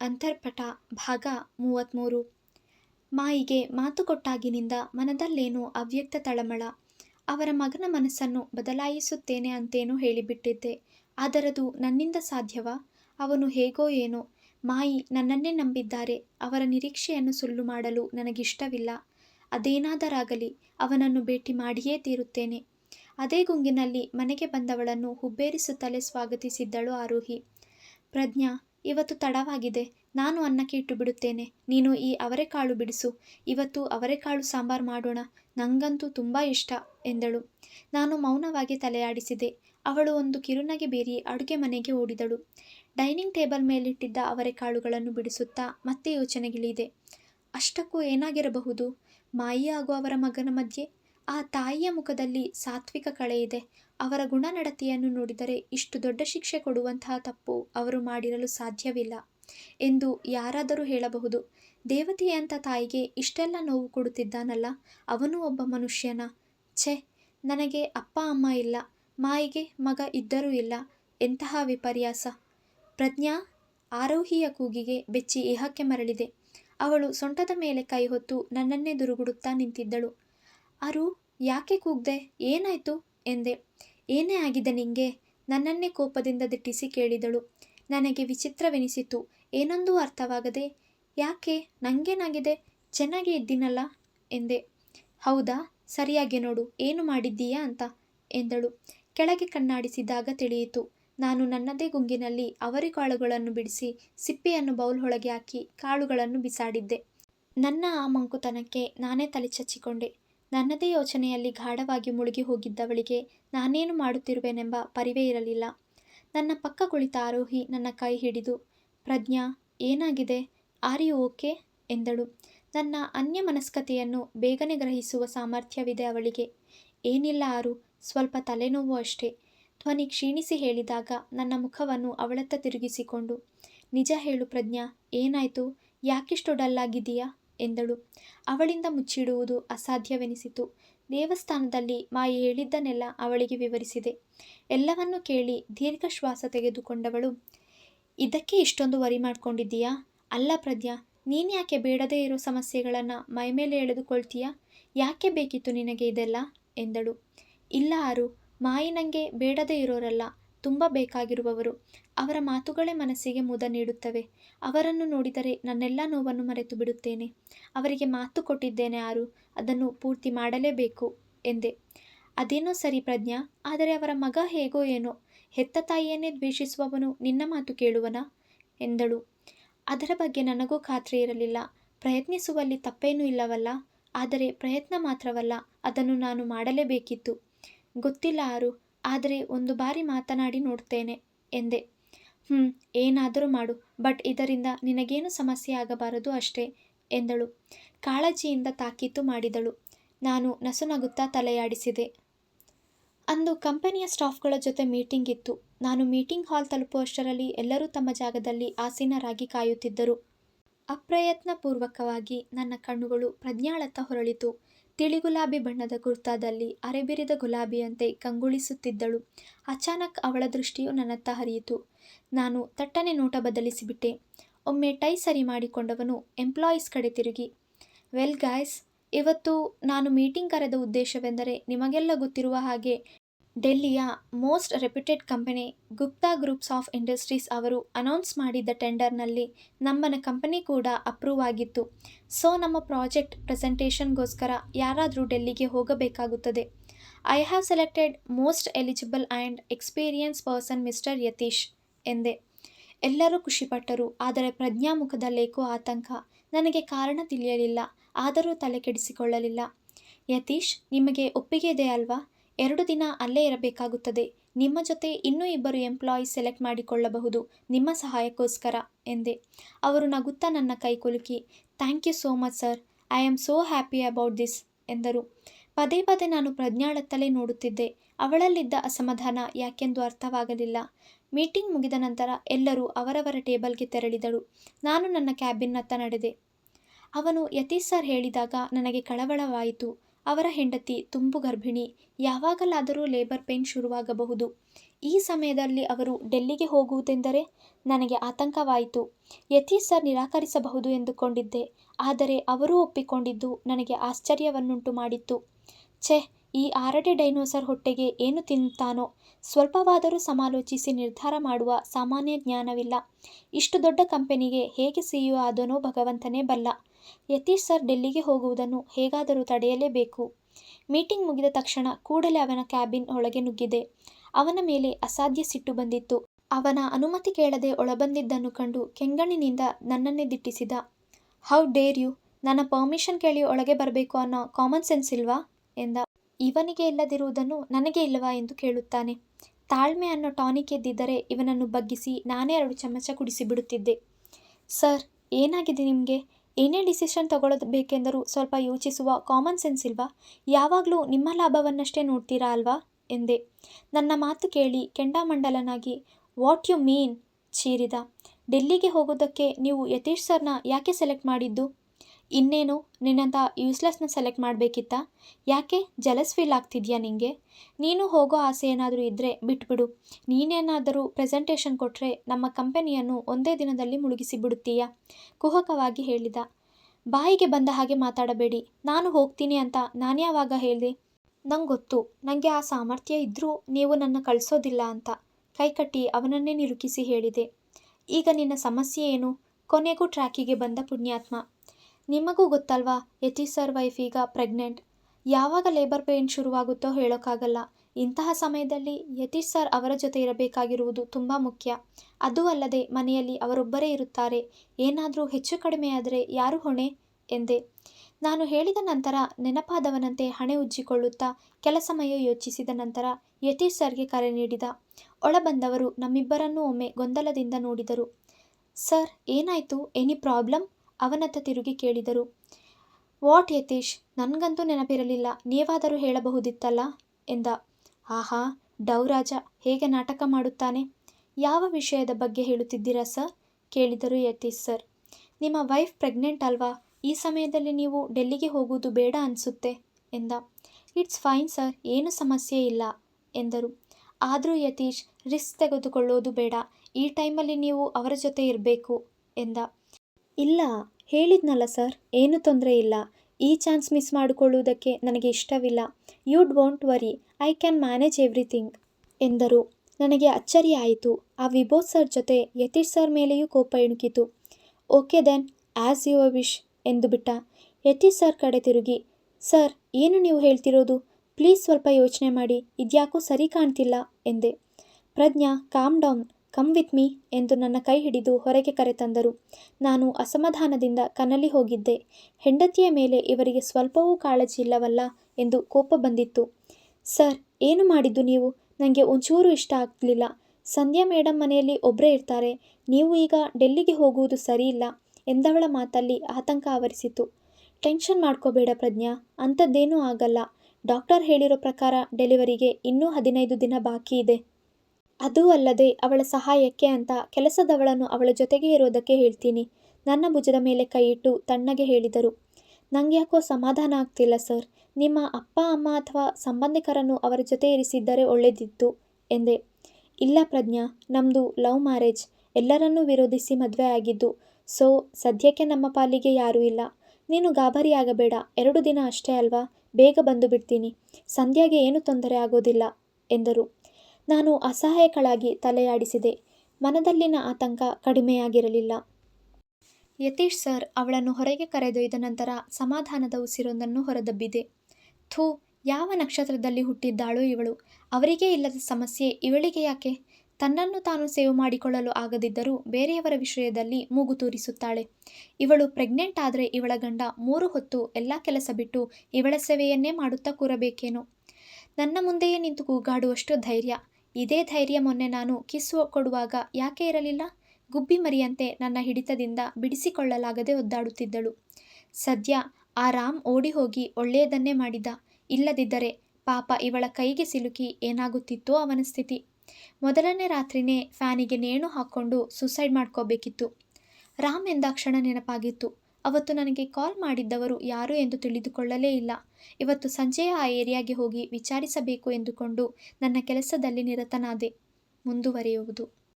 ಅಂತರ್ಪಟ ಭಾಗ ಮೂವತ್ತ್ಮೂರು ಮಾಯಿಗೆ ಮಾತು ಕೊಟ್ಟಾಗಿನಿಂದ ಮನದಲ್ಲೇನೋ ಅವ್ಯಕ್ತ ತಳಮಳ. ಅವರ ಮಗನ ಮನಸ್ಸನ್ನು ಬದಲಾಯಿಸುತ್ತೇನೆ ಅಂತೇನೋ ಹೇಳಿಬಿಟ್ಟಿದ್ದೆ. ಆದರದು ನನ್ನಿಂದ ಸಾಧ್ಯವಾ? ಅವನು ಹೇಗೋ ಏನೋ. ಮಾಯಿ ನನ್ನನ್ನೇ ನಂಬಿದ್ದಾರೆ. ಅವರ ನಿರೀಕ್ಷೆಯನ್ನು ಸುಳ್ಳು ಮಾಡಲು ನನಗಿಷ್ಟವಿಲ್ಲ. ಅದೇನಾದರಾಗಲಿ, ಅವನನ್ನು ಭೇಟಿ ಮಾಡಿಯೇ ತೀರುತ್ತೇನೆ. ಅದೇ ಗುಂಗಿನಲ್ಲಿ ಮನೆಗೆ ಬಂದವಳನ್ನು ಹುಬ್ಬೇರಿಸುತ್ತಲೇ ಸ್ವಾಗತಿಸಿದ್ದಳು ಆರೋಹಿ. ಪ್ರಜ್ಞಾ ಇವತ್ತು ತಡವಾಗಿದೆ. ನಾನು ಅನ್ನಕ್ಕೆ ಇಟ್ಟು ಬಿಡುತ್ತೇನೆ ನೀನು ಈ ಅವರೆಕಾಳು ಬಿಡಿಸು. ಇವತ್ತು ಅವರೆಕಾಳು ಸಾಂಬಾರು ಮಾಡೋಣ. ನಂಗಂತೂ ತುಂಬ ಇಷ್ಟ ಎಂದಳು. ನಾನು ಮೌನವಾಗಿ ತಲೆಯಾಡಿಸಿದೆ. ಅವಳು ಒಂದು ಕಿರುನಗೆ ಬೀರಿ ಅಡುಗೆ ಮನೆಗೆ ಓಡಿದಳು. ಡೈನಿಂಗ್ ಟೇಬಲ್ ಮೇಲಿಟ್ಟಿದ್ದ ಅವರೆಕಾಳುಗಳನ್ನು ಬಿಡಿಸುತ್ತಾ ಮತ್ತೆ ಯೋಚನೆಗಿಳಿದೆ. ಅಷ್ಟಕ್ಕೂ ಏನಾಗಿರಬಹುದು? ಮಾಯಿ ಹಾಗೂ ಅವರ ಮಗನ ಮಧ್ಯೆ ಆ ತಾಯಿಯ ಮುಖದಲ್ಲಿ ಸಾತ್ವಿಕ ಕಳೆ ಇದೆ ಅವರ ಗುಣನಡತೆಯನ್ನು ನೋಡಿದರೆ ಇಷ್ಟು ದೊಡ್ಡ ಶಿಕ್ಷೆ ಕೊಡುವಂತಹ ತಪ್ಪು ಅವರು ಮಾಡಿರಲು ಸಾಧ್ಯವಿಲ್ಲ ಎಂದು ಯಾರಾದರೂ ಹೇಳಬಹುದು. ದೇವತೆಯಂಥ ತಾಯಿಗೆ ಇಷ್ಟೆಲ್ಲ ನೋವು ಕೊಡುತ್ತಿದ್ದಾನಲ್ಲ, ಅವನು ಒಬ್ಬ ಮನುಷ್ಯನ? ಛೆ, ನನಗೆ ಅಪ್ಪ, ಅಮ್ಮ ಇಲ್ಲ, ಮಾಯಿಗೆ ಮಗ ಇದ್ದರೂ ಇಲ್ಲ, ಎಂತಹ ವಿಪರ್ಯಾಸ. ಪ್ರಜ್ಞಾ, ಆರೋಹಿಯ ಕೂಗಿಗೆ ಬೆಚ್ಚಿ ಇಹಕ್ಕೆ ಮರಳಿದೆ. ಅವಳು ಸೊಂಟದ ಮೇಲೆ ಕೈ ಹೊತ್ತು ನನ್ನನ್ನೇ ದುರುಗುಡುತ್ತಾ ನಿಂತಿದ್ದಳು. ಅರು, ಯಾಕೆ ಕೂಗ್ದೆ? ಏನಾಯಿತು? ಎಂದೆ. ಏನೇ ಆಗಿದೆ ನಿಂಗೆ? ನನ್ನನ್ನೇ ಕೋಪದಿಂದ ದಿಟ್ಟಿಸಿ ಕೇಳಿದಳು. ನನಗೆ ವಿಚಿತ್ರವೆನಿಸಿತು. ಏನೊಂದೂ ಅರ್ಥವಾಗದೆ, ಯಾಕೆ? ನನಗೇನಾಗಿದೆ ಚೆನ್ನಾಗಿ ಇದ್ದೀನಲ್ಲ? ಎಂದೆ. ಹೌದಾ? ಸರಿಯಾಗಿ ನೋಡು. ಏನು ಮಾಡಿದ್ದೀಯಾ? ಅಂತ ಎಂದಳು. ಕೆಳಗೆ ಕಣ್ಣಾಡಿಸಿದಾಗ ತಿಳಿಯಿತು. ನಾನು ನನ್ನದೇ ಗುಂಗಿನಲ್ಲಿ ಅವರಿ ಕಾಳುಗಳನ್ನು ಬಿಡಿಸಿ, ಸಿಪ್ಪೆಯನ್ನು ಬೌಲ್ ಹಾಕಿ ಕಾಳುಗಳನ್ನು ಬಿಸಾಡಿದ್ದೆ. ನನ್ನ ಆ ಮಂಕುತನಕ್ಕೆ ನಾನೇ ತಲೆ ಚಚ್ಚಿಕೊಂಡೆ. ನನ್ನದೇ ಯೋಚನೆಯಲ್ಲಿ ಗಾಢವಾಗಿ ಮುಳುಗಿ ಹೋಗಿದ್ದವಳಿಗೆ ನಾನೇನು ಮಾಡುತ್ತಿರುವೆನೆಂಬ ಪರಿವೇ ಇರಲಿಲ್ಲ. ನನ್ನ ಪಕ್ಕ ಕುಳಿತ ಆರೋಹಿ ನನ್ನ ಕೈ ಹಿಡಿದು, ಪ್ರಜ್ಞಾ, ಏನಾಗಿದೆ? Are okay? ಎಂದಳು. ನನ್ನ ಅನ್ಯಮನಸ್ಕತೆಯನ್ನು ಬೇಗನೆ ಗ್ರಹಿಸುವ ಸಾಮರ್ಥ್ಯವಿದೆ ಅವಳಿಗೆ. ಏನಿಲ್ಲ ಆರು, ಸ್ವಲ್ಪ ತಲೆನೋವು ಅಷ್ಟೇ. ಧ್ವನಿ ಕ್ಷೀಣಿಸಿ ಹೇಳಿದಾಗ ನನ್ನ ಮುಖವನ್ನು ಅವಳತ್ತ ತಿರುಗಿಸಿಕೊಂಡು, ನಿಜ ಹೇಳು ಪ್ರಜ್ಞಾ, ಏನಾಯಿತು? ಯಾಕಿಷ್ಟು ಡಲ್ಲಾಗಿದೆಯಾ ಎಂದಳು. ಅವಳಿಂದ ಮುಚ್ಚಿಡುವುದು ಅಸಾಧ್ಯವೆನಿಸಿತು. ದೇವಸ್ಥಾನದಲ್ಲಿ ಮಾಯಿ ಹೇಳಿದ್ದನ್ನೆಲ್ಲ ಅವಳಿಗೆ ವಿವರಿಸಿದೆ. ಎಲ್ಲವನ್ನೂ ಕೇಳಿ ದೀರ್ಘ ಶ್ವಾಸ ತೆಗೆದುಕೊಂಡವಳು, ಇದಕ್ಕೆ ಇಷ್ಟೊಂದು ವರಿ ಮಾಡ್ಕೊಂಡಿದ್ದೀಯಾ? ಅಲ್ಲ ಪ್ರಜ್ಞಾ, ನೀನು ಯಾಕೆ ಬೇಡದೇ ಇರೋ ಸಮಸ್ಯೆಗಳನ್ನು ಮೈಮೇಲೆ ಎಳೆದುಕೊಳ್ತೀಯಾ? ಯಾಕೆ ಬೇಕಿತ್ತು ನಿನಗೆ ಇದೆಲ್ಲ? ಎಂದಳು. ಇಲ್ಲ ಆರು, ಮಾಯಿ ನನಗೆ ಬೇಡದೇ ಇರೋರಲ್ಲ. ತುಂಬ ಬೇಕಾಗಿರುವವರು. ಅವರ ಮಾತುಗಳೇ ಮನಸ್ಸಿಗೆ ಮುದ ನೀಡುತ್ತವೆ. ಅವರನ್ನು ನೋಡಿದರೆ ನನ್ನೆಲ್ಲ ನೋವನ್ನು ಮರೆತು ಬಿಡುತ್ತೇನೆ. ಅವರಿಗೆ ಮಾತು ಕೊಟ್ಟಿದ್ದೇನೆ ಯಾರು? ಅದನ್ನು ಪೂರ್ತಿ ಮಾಡಲೇಬೇಕು ಎಂದೆ. ಅದೇನೋ ಸರಿ ಪ್ರಜ್ಞಾ, ಆದರೆ ಅವರ ಮಗ ಹೇಗೋ ಏನೋ. ಹೆತ್ತ ತಾಯಿಯನ್ನೇ ದ್ವೇಷಿಸುವವನು ನಿನ್ನ ಮಾತು ಕೇಳುವನ? ಎಂದಳು. ಅದರ ಬಗ್ಗೆ ನನಗೂ ಖಾತ್ರಿ ಇರಲಿಲ್ಲ. ಪ್ರಯತ್ನಿಸುವಲ್ಲಿ ತಪ್ಪೇನೂ ಇಲ್ಲವಲ್ಲ. ಆದರೆ ಪ್ರಯತ್ನ ಮಾತ್ರವಲ್ಲ, ಅದನ್ನು ನಾನು ಮಾಡಲೇಬೇಕಿತ್ತು. ಗೊತ್ತಿಲ್ಲ ಆರು ಆದರೆ ಒಂದು ಬಾರಿ ಮಾತನಾಡಿ ನೋಡ್ತೇನೆ ಎಂದೆ. ಹ್ಞೂ ಏನಾದರೂ ಮಾಡು, ಬಟ್ ಇದರಿಂದ ನಿನಗೇನು ಸಮಸ್ಯೆ ಆಗಬಾರದು ಅಷ್ಟೇ ಎಂದಳು. ಕಾಳಜಿಯಿಂದ ತಾಕೀತು ಮಾಡಿದಳು. ನಾನು ನಸುನಗುತ್ತಾ ತಲೆಯಾಡಿಸಿದೆ. ಅಂದು ಕಂಪನಿಯ ಸ್ಟಾಫ್ಗಳ ಜೊತೆ ಮೀಟಿಂಗ್ ಇತ್ತು. ನಾನು ಮೀಟಿಂಗ್ ಹಾಲ್ ತಲುಪುವಷ್ಟರಲ್ಲಿ ಎಲ್ಲರೂ ತಮ್ಮ ಜಾಗದಲ್ಲಿ ಆಸೀನರಾಗಿ ಕಾಯುತ್ತಿದ್ದರು. ಅಪ್ರಯತ್ನಪೂರ್ವಕವಾಗಿ ನನ್ನ ಕಣ್ಣುಗಳು ಪ್ರಜ್ಞಾಳತ್ತ ಹೊರಳಿತು. ತಿಳಿಗುಲಾಬಿ ಬಣ್ಣದ ಕುರ್ತಾದಲ್ಲಿ ಅರೆಬಿರಿದ ಗುಲಾಬಿಯಂತೆ ಕಂಗೊಳಿಸುತ್ತಿದ್ದಳು. ಅಚಾನಕ್ ಅವಳ ದೃಷ್ಟಿಯು ನನ್ನತ್ತ ಹರಿಯಿತು. ನಾನು ತಟ್ಟನೆ ನೋಟ ಬದಲಿಸಿಬಿಟ್ಟೆ. ಒಮ್ಮೆ ಟೈ ಸರಿ ಮಾಡಿಕೊಂಡವನು ಎಂಪ್ಲಾಯೀಸ್ ಕಡೆ ತಿರುಗಿ, ವೆಲ್ ಗಾಯ್ಸ್, ಇವತ್ತು ನಾನು ಮೀಟಿಂಗ್ ಕರೆದ ಉದ್ದೇಶವೆಂದರೆ ನಿಮಗೆಲ್ಲ ಗೊತ್ತಿರುವ ಹಾಗೆ ಡೆಲ್ಲಿಯ most reputed company Gupta groups of industries ಅವರು ಅನೌನ್ಸ್ ಮಾಡಿದ್ದ ಟೆಂಡರ್ನಲ್ಲಿ ನಮ್ಮನ ಕಂಪನಿ ಕೂಡ ಅಪ್ರೂವ್ ಆಗಿತ್ತು. ಸೊ, ನಮ್ಮ ಪ್ರಾಜೆಕ್ಟ್ ಪ್ರೆಸೆಂಟೇಷನ್ಗೋಸ್ಕರ ಯಾರಾದರೂ ಡೆಲ್ಲಿಗೆ ಹೋಗಬೇಕಾಗುತ್ತದೆ. I have selected most eligible and experience person mister Yatish ಎಂದೆ. ಎಲ್ಲರೂ ಖುಷಿಪಟ್ಟರು, ಆದರೆ ಪ್ರಜ್ಞಾ ಮುಖದಲ್ಲೇಕೋ ಆತಂಕ ನನಗೆ ಕಾರಣ ತಿಳಿಯಲಿಲ್ಲ, ಆದರೂ ತಲೆ ಕೆಡಿಸಿಕೊಳ್ಳಲಿಲ್ಲ ಯತೀಶ್, ನಿಮಗೆ ಒಪ್ಪಿಗೆ ಇದೆ ಅಲ್ವಾ? ಎರಡು ದಿನ ಅಲ್ಲೇ ಇರಬೇಕಾಗುತ್ತದೆ. ನಿಮ್ಮ ಜೊತೆ ಇನ್ನೂ ಇಬ್ಬರು ಎಂಪ್ಲಾಯೀಸ್ ಸೆಲೆಕ್ಟ್ ಮಾಡಿಕೊಳ್ಳಬಹುದು. ನಿಮ್ಮ ಸಹಾಯಕ್ಕೋಸ್ಕರ ಎಂದೆ. ಅವರು ನಗುತ್ತಾ ನನ್ನ ಕೈ ಕುಲುಕಿ thank you so much sir I am so happy about this ಎಂದರು. ಪದೇ ಪದೇ ನಾನು ಪ್ರಜ್ಞಾಳತ್ತಲೇ ನೋಡುತ್ತಿದ್ದೆ. ಅವಳಲ್ಲಿದ್ದ ಅಸಮಾಧಾನ ಯಾಕೆಂದು ಅರ್ಥವಾಗಲಿಲ್ಲ. ಮೀಟಿಂಗ್ ಮುಗಿದ ನಂತರ ಎಲ್ಲರೂ ಅವರವರ ಟೇಬಲ್ಗೆ ತೆರಳಿದಳು. ನಾನು ನನ್ನ ಕ್ಯಾಬಿನ್ನತ್ತ ನಡೆದೆ. ಅವನು ಯತೀಶ್ ಸರ್ ಹೇಳಿದಾಗ ನನಗೆ ಕಳವಳವಾಯಿತು. ಅವರ ಹೆಂಡತಿ ತುಂಬು ಗರ್ಭಿಣಿ. ಯಾವಾಗಲಾದರೂ ಲೇಬರ್ ಪೇನ್ ಶುರುವಾಗಬಹುದು. ಈ ಸಮಯದಲ್ಲಿ ಅವರು ಡೆಲ್ಲಿಗೆ ಹೋಗುವುದೆಂದರೆ ನನಗೆ ಆತಂಕವಾಯಿತು. ಯತೀಶ್ ಸರ್ ನಿರಾಕರಿಸಬಹುದು ಎಂದುಕೊಂಡಿದ್ದೆ. ಆದರೆ ಅವರೂ ಒಪ್ಪಿಕೊಂಡಿದ್ದು ನನಗೆ ಆಶ್ಚರ್ಯವನ್ನುಂಟು ಮಾಡಿತ್ತು. ಛೆ ಈ ಆರಡೆ ಡೈನೋಸರ್ ಹೊಟ್ಟೆಗೆ ಏನು ತಿನ್ನುತ್ತಾನೋ ಸ್ವಲ್ಪವಾದರೂ ಸಮಾಲೋಚಿಸಿ ನಿರ್ಧಾರ ಮಾಡುವ ಸಾಮಾನ್ಯ ಜ್ಞಾನವಿಲ್ಲ. ಇಷ್ಟು ದೊಡ್ಡ ಕಂಪನಿಗೆ ಹೇಗೆ ಸಿಇಒ ಆದನೋ ಭಗವಂತನೇ ಬಲ್ಲ. ಯತೀಶ್ ಸರ್ ಡೆಲ್ಲಿಗೆ ಹೋಗುವುದನ್ನು ಹೇಗಾದರೂ ತಡೆಯಲೇಬೇಕು. ಮೀಟಿಂಗ್ ಮುಗಿದ ತಕ್ಷಣ ಕೂಡಲೇ ಅವನ ಕ್ಯಾಬಿನ್ ಒಳಗೆ ನುಗ್ಗಿದೆ. ಅವನ ಮೇಲೆ ಅಸಾಧ್ಯ ಸಿಟ್ಟು ಬಂದಿತ್ತು. ಅವನ ಅನುಮತಿ ಕೇಳದೆ ಒಳಬಂದಿದ್ದನ್ನು ಕಂಡು ಕೆಂಗಣ್ಣಿನಿಂದ ನನ್ನನ್ನೇ ದಿಟ್ಟಿಸಿದ. How dare you? ನನ್ನ ಪರ್ಮಿಷನ್ ಕೇಳಿ ಒಳಗೆ ಬರಬೇಕು ಅನ್ನೋ ಕಾಮನ್ ಸೆನ್ಸ್ ಇಲ್ವಾ? ಎಂದ. ಇವನಿಗೆ ಇಲ್ಲದಿರುವುದನ್ನು ನನಗೆ ಇಲ್ಲವಾ ಎಂದು ಕೇಳುತ್ತಾನೆ. ತಾಳ್ಮೆ ಅನ್ನೋ ಟಾನಿಕ್ ಎದ್ದಿದ್ದರೆ ಇವನನ್ನು ಬಗ್ಗಿಸಿ ನಾನೇ ಎರಡು ಚಮಚ ಕುಡಿಸಿಬಿಡುತ್ತಿದ್ದೆ. ಸರ್, ಏನಾಗಿದೆ ನಿಮಗೆ? ಏನೇ ಡಿಸಿಷನ್ ತಗೊಳ್ಳಬೇಕೆಂದರೂ ಸ್ವಲ್ಪ ಯೋಚಿಸುವ ಕಾಮನ್ ಸೆನ್ಸ್ ಇಲ್ವಾ? ಯಾವಾಗಲೂ ನಿಮ್ಮ ಲಾಭವನ್ನಷ್ಟೇ ನೋಡ್ತೀರಾ ಅಲ್ವಾ? ಎಂದೆ. ನನ್ನ ಮಾತು ಕೇಳಿ ಕೆಂಡಾಮಂಡಲನಾಗಿ, ವಾಟ್ ಯು ಮೀನ್? ಚೀರಿದ. ಡೆಲ್ಲಿಗೆ ಹೋಗೋದಕ್ಕೆ ನೀವು ಯತೀಶ್ ಸರ್ನ ಯಾಕೆ ಸೆಲೆಕ್ಟ್ ಮಾಡಿದ್ದು? ಇನ್ನೇನು, ನಿನ್ನಂಥ ಯೂಸ್ಲೆಸ್ನ ಸೆಲೆಕ್ಟ್ ಮಾಡಬೇಕಿತ್ತಾ? ಯಾಕೆ? ಜಲಸ್ ಫೀಲ್ ಆಗ್ತಿದ್ಯಾ ನಿನಗೆ ನೀನು ಹೋಗೋ ಆಸೆ ಏನಾದರೂ ಇದ್ದರೆ ಬಿಟ್ಬಿಡು. ನೀನೇನಾದರೂ ಪ್ರೆಸೆಂಟೇಷನ್ ಕೊಟ್ಟರೆ ನಮ್ಮ ಕಂಪನಿಯನ್ನು ಒಂದೇ ದಿನದಲ್ಲಿ ಮುಳುಗಿಸಿ ಬಿಡುತ್ತೀಯಾ? ಕುಹಕವಾಗಿ ಹೇಳಿದ. ಬಾಯಿಗೆ ಬಂದ ಹಾಗೆ ಮಾತಾಡಬೇಡಿ. ನಾನು ಹೋಗ್ತೀನಿ ಅಂತ ನಾನ್ಯಾವಾಗ ಹೇಳಿದೆ? ನಂಗೆ ಗೊತ್ತು ನನಗೆ ಆ ಸಾಮರ್ಥ್ಯ ಇದ್ದರೂ ನೀವು ನನ್ನ ಕಳಿಸೋದಿಲ್ಲ ಅಂತ. ಕೈಕಟ್ಟಿ ಅವನನ್ನೇ ನಿರುಕಿಸಿ ಹೇಳಿದೆ. ಈಗ ನಿನ್ನ ಸಮಸ್ಯೆ ಏನು? ಕೊನೆಗೂ ಟ್ರ್ಯಾಕಿಗೆ ಬಂದ ಪುಣ್ಯಾತ್ಮ. ನಿಮಗೂ ಗೊತ್ತಲ್ವಾ? ಯತೀಶ್ ಸರ್ ವೈಫ್ ಈಗ ಪ್ರೆಗ್ನೆಂಟ್ ಯಾವಾಗ ಲೇಬರ್ ಪೇನ್ ಶುರುವಾಗುತ್ತೋ ಹೇಳೋಕ್ಕಾಗಲ್ಲ. ಇಂತಹ ಸಮಯದಲ್ಲಿ ಯತೀಶ್ ಸರ್ ಅವರ ಜೊತೆ ಇರಬೇಕಾಗಿರುವುದು ತುಂಬ ಮುಖ್ಯ. ಅದೂ ಅಲ್ಲದೆ ಮನೆಯಲ್ಲಿ ಅವರೊಬ್ಬರೇ ಇರುತ್ತಾರೆ. ಏನಾದರೂ ಹೆಚ್ಚು ಕಡಿಮೆಯಾದರೆ ಯಾರು ಹೊಣೆ? ಎಂದೆ. ನಾನು ಹೇಳಿದ ನಂತರ ನೆನಪಾದವನಂತೆ ಹಣೆ ಉಜ್ಜಿಕೊಳ್ಳುತ್ತಾ ಕೆಲ ಸಮಯ ಯೋಚಿಸಿದ ನಂತರ ಯತೀಶ್ ಸರ್ಗೆ ಕರೆ ನೀಡಿದ. ಒಳಬಂದವರು ನಮ್ಮಿಬ್ಬರನ್ನೂ ಒಮ್ಮೆ ಗೊಂದಲದಿಂದ ನೋಡಿದರು. ಸರ್, ಏನಾಯಿತು? Any problem? ಅವನತ್ತ ತಿರುಗಿ ಕೇಳಿದರು. ವಾಟ್ ಯತೀಶ್, ನನಗಂತೂ ನೆನಪಿರಲಿಲ್ಲ. ನೀವಾದರೂ ಹೇಳಬಹುದಿತ್ತಲ್ಲ? ಎಂದ. ಆಹಾ, ಡೌರಾಜ, ಹೇಗೆ ನಾಟಕ ಮಾಡುತ್ತಾನೆ? ಯಾವ ವಿಷಯದ ಬಗ್ಗೆ ಹೇಳುತ್ತಿದ್ದೀರಾ ಸರ್? ಕೇಳಿದರು ಯತೀಶ್ ಸರ್. ನಿಮ್ಮ ವೈಫ್ ಪ್ರೆಗ್ನೆಂಟ್ ಅಲ್ವಾ? ಈ ಸಮಯದಲ್ಲಿ ನೀವು ಡೆಲ್ಲಿಗೆ ಹೋಗುವುದು ಬೇಡ ಅನಿಸುತ್ತೆ, ಎಂದ. ಇಟ್ಸ್ ಫೈನ್ ಸರ್, ಏನು ಸಮಸ್ಯೆ ಇಲ್ಲ, ಎಂದರು. ಆದರೂ ಯತೀಶ್, ರಿಸ್ಕ್ ತೆಗೆದುಕೊಳ್ಳೋದು ಬೇಡ. ಈ ಟೈಮಲ್ಲಿ ನೀವು ಅವರ ಜೊತೆ ಇರಬೇಕು, ಎಂದ. ಇಲ್ಲ, ಹೇಳಿದ್ನಲ್ಲ ಸರ್, ಏನು ತೊಂದರೆ ಇಲ್ಲ. ಈ ಚಾನ್ಸ್ ಮಿಸ್ ಮಾಡಿಕೊಳ್ಳುವುದಕ್ಕೆ ನನಗೆ ಇಷ್ಟವಿಲ್ಲ. You don't worry, I can manage everything, ಎಂದರು. ನನಗೆ ಅಚ್ಚರಿ ಆಯಿತು. ಆ ವಿಬೋಧ್ ಸರ್ ಜೊತೆ ಯತೀಶ್ ಸರ್ ಮೇಲೆಯೂ ಕೋಪ ಇಣುಕಿತು okay then as your wish, ಎಂದು ಬಿಟ್ಟ. ಯತೀಶ್ ಸರ್ ಕಡೆ ತಿರುಗಿ, ಸರ್, ಏನು ನೀವು ಹೇಳ್ತಿರೋದು? ಪ್ಲೀಸ್ ಸ್ವಲ್ಪ ಯೋಚನೆ ಮಾಡಿ, ಇದ್ಯಾಕೋ ಸರಿ ಕಾಣ್ತಿಲ್ಲ, ಎಂದೆ. Prajna, calm down. Come with me ಎಂದು ನನ್ನ ಕೈ ಹಿಡಿದು ಹೊರಗೆ ಕರೆತಂದರು. ನಾನು ಅಸಮಾಧಾನದಿಂದ ಕನಲಿ ಹೋಗಿದ್ದೆ. ಹೆಂಡತಿಯ ಮೇಲೆ ಇವರಿಗೆ ಸ್ವಲ್ಪವೂ ಕಾಳಜಿ ಇಲ್ಲವಲ್ಲ ಎಂದು ಕೋಪ ಬಂದಿತ್ತು. ಸರ್, ಏನು ಮಾಡಿದ್ದು ನೀವು? ನನಗೆ ಒಂಚೂರು ಇಷ್ಟ ಆಗಲಿಲ್ಲ. ಸಂಧ್ಯಾ ಮೇಡಮ್ ಮನೆಯಲ್ಲಿ ಒಬ್ಬರೇ ಇರ್ತಾರೆ. ನೀವು ಈಗ ಡೆಲ್ಲಿಗೆ ಹೋಗುವುದು ಸರಿಯಿಲ್ಲ ಎಂದವಳ ಮಾತಲ್ಲಿ ಆತಂಕ ಆವರಿಸಿತು. ಟೆನ್ಷನ್ ಮಾಡ್ಕೋಬೇಡ ಪ್ರಜ್ಞಾ, ಅಂಥದ್ದೇನೂ ಆಗಲ್ಲ. ಡಾಕ್ಟರ್ ಹೇಳಿರೋ ಪ್ರಕಾರ ಡೆಲಿವರಿಗೆ ಇನ್ನೂ ಹದಿನೈದು ದಿನ ಬಾಕಿ ಇದೆ. ಅದೂ ಅಲ್ಲದೆ ಅವಳ ಸಹಾಯಕ್ಕೆ ಅಂತ ಕೆಲಸದವಳನ್ನು ಅವಳ ಜೊತೆಗೆ ಇರೋದಕ್ಕೆ ಹೇಳ್ತೀನಿ. ನನ್ನ ಭುಜದ ಮೇಲೆ ಕೈಯಿಟ್ಟು ತಣ್ಣಗೆ ಹೇಳಿದರು. ಯಾಕೋ ಸಮಾಧಾನ ಆಗ್ತಿಲ್ಲ ಸರ್. ನಿಮ್ಮ ಅಪ್ಪ, ಅಮ್ಮ ಅಥವಾ ಸಂಬಂಧಿಕರನ್ನು ಅವರ ಜೊತೆ ಇರಿಸಿದ್ದರೆ ಒಳ್ಳೆಯದಿತ್ತು ಎಂದೆ. ಇಲ್ಲ ಪ್ರಜ್ಞಾ ನಮ್ಮದು ಲವ್ ಮ್ಯಾರೇಜ್. ಎಲ್ಲರನ್ನೂ ವಿರೋಧಿಸಿ ಮದುವೆ ಆಗಿದ್ದು. ಸೊ, ಸದ್ಯಕ್ಕೆ ನಮ್ಮ ಪಾಲಿಗೆ ಯಾರೂ ಇಲ್ಲ. ನೀನು ಗಾಬರಿಯಾಗಬೇಡ ಎರಡು ದಿನ ಅಷ್ಟೇ ಅಲ್ವಾ? ಬೇಗ ಬಂದು ಬಿಡ್ತೀನಿ. ಸಂಧ್ಯಾಗೆ ಏನು ತೊಂದರೆ ಆಗೋದಿಲ್ಲ ಎಂದರು. ನಾನು ಅಸಹಾಯಕಳಾಗಿ ತಲೆಯಾಡಿಸಿದೆ. ಮನದಲ್ಲಿನ ಆತಂಕ ಕಡಿಮೆಯಾಗಿರಲಿಲ್ಲ. ಯತೀಶ್ ಸರ್ ಅವಳನ್ನು ಹೊರಗೆ ಕರೆದೊಯ್ದ ನಂತರ ಸಮಾಧಾನದ ಉಸಿರೊಂದನ್ನು ಹೊರದಬ್ಬಿದೆ. ಥೂ, ಯಾವ ನಕ್ಷತ್ರದಲ್ಲಿ ಹುಟ್ಟಿದ್ದಾಳೋ ಇವಳು. ಅವರಿಗೇ ಇಲ್ಲದ ಸಮಸ್ಯೆ ಇವಳಿಗೆ ಯಾಕೆ? ತನ್ನನ್ನು ತಾನು ಸೇವ್ ಮಾಡಿಕೊಳ್ಳಲು ಆಗದಿದ್ದರೂ ಬೇರೆಯವರ ವಿಷಯದಲ್ಲಿ ಮೂಗು ತೂರಿಸುತ್ತಾಳೆ. ಇವಳು ಪ್ರೆಗ್ನೆಂಟ್ ಆದರೆ ಇವಳ ಗಂಡ ಮೂರು ಹೊತ್ತು ಎಲ್ಲ ಕೆಲಸ ಬಿಟ್ಟು ಇವಳ ಸೇವೆಯನ್ನೇ ಮಾಡುತ್ತಾ ಕೂರಬೇಕೇನೋ? ನನ್ನ ಮುಂದೆಯೇ ನಿಂತು ಕೂಗಾಡುವಷ್ಟು ಧೈರ್ಯ. ಇದೇ ಧೈರ್ಯ ಮೊನ್ನೆ ನಾನು ಕಿಸ್ಸು ಕೊಡುವಾಗ ಯಾಕೆ ಇರಲಿಲ್ಲ? ಗುಬ್ಬಿ ಮರಿಯಂತೆ ನನ್ನ ಹಿಡಿತದಿಂದ ಬಿಡಿಸಿಕೊಳ್ಳಲಾಗದೆ ಒದ್ದಾಡುತ್ತಿದ್ದಳು. ಸದ್ಯ ಆ ರಾಮ್ ಓಡಿ ಹೋಗಿ ಒಳ್ಳೆಯದನ್ನೇ ಮಾಡಿದ. ಇಲ್ಲದಿದ್ದರೆ ಪಾಪ ಇವಳ ಕೈಗೆ ಸಿಲುಕಿ ಏನಾಗುತ್ತಿತ್ತೋ ಅವನ ಸ್ಥಿತಿ. ಮೊದಲನೇ ರಾತ್ರಿನೇ ಫ್ಯಾನಿಗೆ ನೇಣು ಹಾಕ್ಕೊಂಡು ಸುಸೈಡ್ ಮಾಡ್ಕೋಬೇಕಿತ್ತು. ರಾಮ್ ಎಂದಾಕ್ಷಣ ನೆನಪಾಗಿತ್ತು. ಅವತ್ತು ನನಗೆ ಕಾಲ್ ಮಾಡಿದ್ದವರು ಯಾರು ಎಂದು ತಿಳಿದುಕೊಳ್ಳಲೇ ಇಲ್ಲ. ಇವತ್ತು ಸಂಜೆಯ ಆ ಏರಿಯಾಗೆ ಹೋಗಿ ವಿಚಾರಿಸಬೇಕು ಎಂದುಕೊಂಡು ನನ್ನ ಕೆಲಸದಲ್ಲಿ ನಿರತನಾದೆ. ಮುಂದುವರಿಯುವುದು.